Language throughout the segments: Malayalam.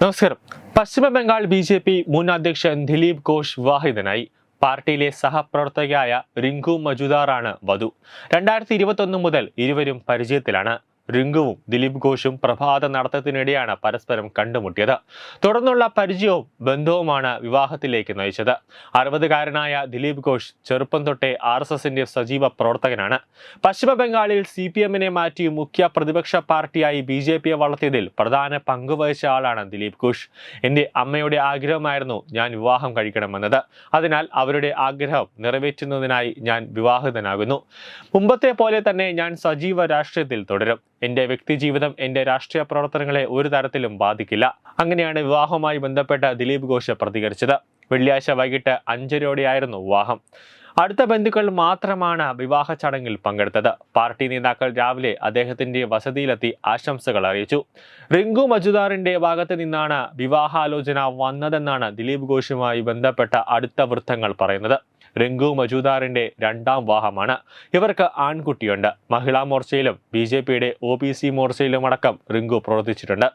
നമസ്കാരം. പശ്ചിമ ബംഗാൾ ബി ജെ പി മുൻ അധ്യക്ഷൻ ദിലീപ് ഘോഷ് വിവാഹിതനായി. പാർട്ടിയിലെ സഹപ്രവർത്തകയായ റിങ്കു മജുദാറാണ് വധു. രണ്ടായിരത്തി ഇരുപത്തൊന്ന് മുതൽ ഇരുവരും പരിചയത്തിലാണ്. റിങ്കുവും ദിലീപ് ഘോഷും പ്രഭാത നടത്തത്തിനിടെയാണ് പരസ്പരം കണ്ടുമുട്ടിയത്. തുടർന്നുള്ള പരിചയവും ബന്ധവുമാണ് വിവാഹത്തിലേക്ക് നയിച്ചത്. അറുപതുകാരനായ ദിലീപ് ഘോഷ് ചെറുപ്പം തൊട്ടേ ആർ എസ് എസിന്റെ സജീവ പ്രവർത്തകനാണ്. പശ്ചിമ ബംഗാളിൽ സി പി എമ്മിനെ മാറ്റി മുഖ്യ പ്രതിപക്ഷ പാർട്ടിയായി ബി ജെ പിയെ വളർത്തിയതിൽ പ്രധാന പങ്കുവഹിച്ച ആളാണ് ദിലീപ് ഘോഷ്. എന്റെ അമ്മയുടെ ആഗ്രഹമായിരുന്നു ഞാൻ വിവാഹം കഴിക്കണമെന്നത്. അതിനാൽ അവരുടെ ആഗ്രഹം നിറവേറ്റുന്നതിനായി ഞാൻ വിവാഹിതനാകുന്നു. മുമ്പത്തെ പോലെ തന്നെ ഞാൻ സജീവ രാഷ്ട്രീയത്തിൽ തുടരും. എന്റെ വ്യക്തിജീവിതം എന്റെ രാഷ്ട്രീയ പ്രവർത്തനങ്ങളെ ഒരു തരത്തിലും ബാധിക്കില്ല. അങ്ങനെയാണ് വിവാഹവുമായി ബന്ധപ്പെട്ട ദിലീപ് ഘോഷ് പ്രതികരിച്ചത്. വെള്ളിയാഴ്ച വൈകിട്ട് അഞ്ചരയോടെയായിരുന്നു വിവാഹം. അടുത്ത ബന്ധുക്കൾ മാത്രമാണ് വിവാഹ ചടങ്ങിൽ പങ്കെടുത്തത്. പാർട്ടി നേതാക്കൾ രാവിലെ അദ്ദേഹത്തിന്റെ വസതിയിലെത്തി ആശംസകൾ അറിയിച്ചു. റിങ്കു മജുദാറിന്റെ ഭാഗത്ത് നിന്നാണ് വിവാഹാലോചന വന്നതെന്നാണ് ദിലീപ് ഘോഷുമായി ബന്ധപ്പെട്ട അടുത്ത വൃത്തങ്ങൾ പറയുന്നത്. റിങ്കു മജുദാറിന്റെ രണ്ടാം വാഹമാണ് ഇവർക്ക് ആൺകുട്ടിയുണ്ട്. മഹിളാ മോർച്ചയിലും ബി ജെ പിയുടെ ഒ ബി സി മോർച്ചയിലും അടക്കം റിങ്കു പ്രവർത്തിച്ചിട്ടുണ്ട്.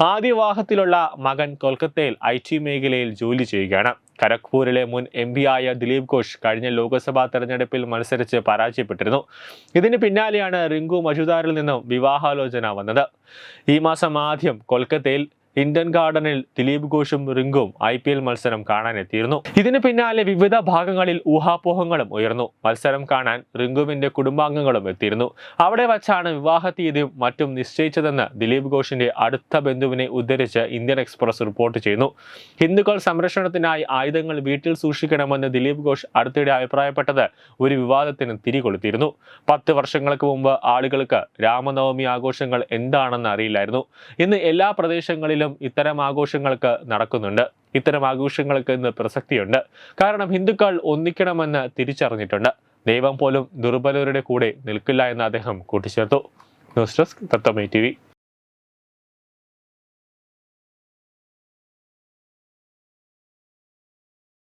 ആദ്യ വാഹത്തിലുള്ള മകൻ കൊൽക്കത്തയിൽ ഐ ടി മേഖലയിൽ ജോലി ചെയ്യുകയാണ്. ഖരഗ്പൂരിലെ മുൻ എം ആയ ദിലീപ് ഘോഷ് കഴിഞ്ഞ ലോക്സഭാ തെരഞ്ഞെടുപ്പിൽ മത്സരിച്ച് പരാജയപ്പെട്ടിരുന്നു. ഇതിന് പിന്നാലെയാണ് റിങ്കു മജുദാറിൽ നിന്നും വിവാഹാലോചന വന്നത്. ഈ മാസം ആദ്യം കൊൽക്കത്തയിൽ ഇന്ത്യൻ ഗാർഡനിൽ ദിലീപ് ഘോഷും റിങ്കും ഐ പി എൽ മത്സരം കാണാനെത്തിയിരുന്നു. ഇതിന് പിന്നാലെ വിവിധ ഭാഗങ്ങളിൽ ഊഹാപോഹങ്ങളും ഉയർന്നു. മത്സരം കാണാൻ റിങ്കുവിന്റെ കുടുംബാംഗങ്ങളും എത്തിയിരുന്നു. അവിടെ വച്ചാണ് വിവാഹ തീയതിയും മറ്റും നിശ്ചയിച്ചതെന്ന് ദിലീപ് ഘോഷിന്റെ അടുത്ത ബന്ധുവിനെ ഉദ്ധരിച്ച് ഇന്ത്യൻ എക്സ്പ്രസ് റിപ്പോർട്ട് ചെയ്യുന്നു. ഹിന്ദുക്കൾ സംരക്ഷണത്തിനായി ആയുധങ്ങൾ വീട്ടിൽ സൂക്ഷിക്കണമെന്ന് ദിലീപ് ഘോഷ് അടുത്തിടെ അഭിപ്രായപ്പെട്ടത് ഒരു വിവാദത്തിന് തിരികൊളുത്തിയിരുന്നു. പത്ത് വർഷങ്ങൾക്ക് മുമ്പ് ആളുകൾക്ക് രാമനവമി ആഘോഷങ്ങൾ എന്താണെന്ന് അറിയില്ലായിരുന്നു. ഇന്ന് എല്ലാ പ്രദേശങ്ങളിലും ഇത്തരം ആഘോഷങ്ങൾക്ക് നടക്കുന്നുണ്ട്. ഇത്തരം ആഘോഷങ്ങൾക്ക് ഇന്ന് പ്രസക്തിയുണ്ട്. കാരണം ഹിന്ദുക്കൾ ഒന്നിക്കണമെന്ന് തിരിച്ചറിഞ്ഞിട്ടുണ്ട്. ദൈവം പോലും ദുർബലരുടെ കൂടെ നിൽക്കില്ല എന്ന് അദ്ദേഹം കൂട്ടിച്ചേർത്തു. News desk തത്തമൈ T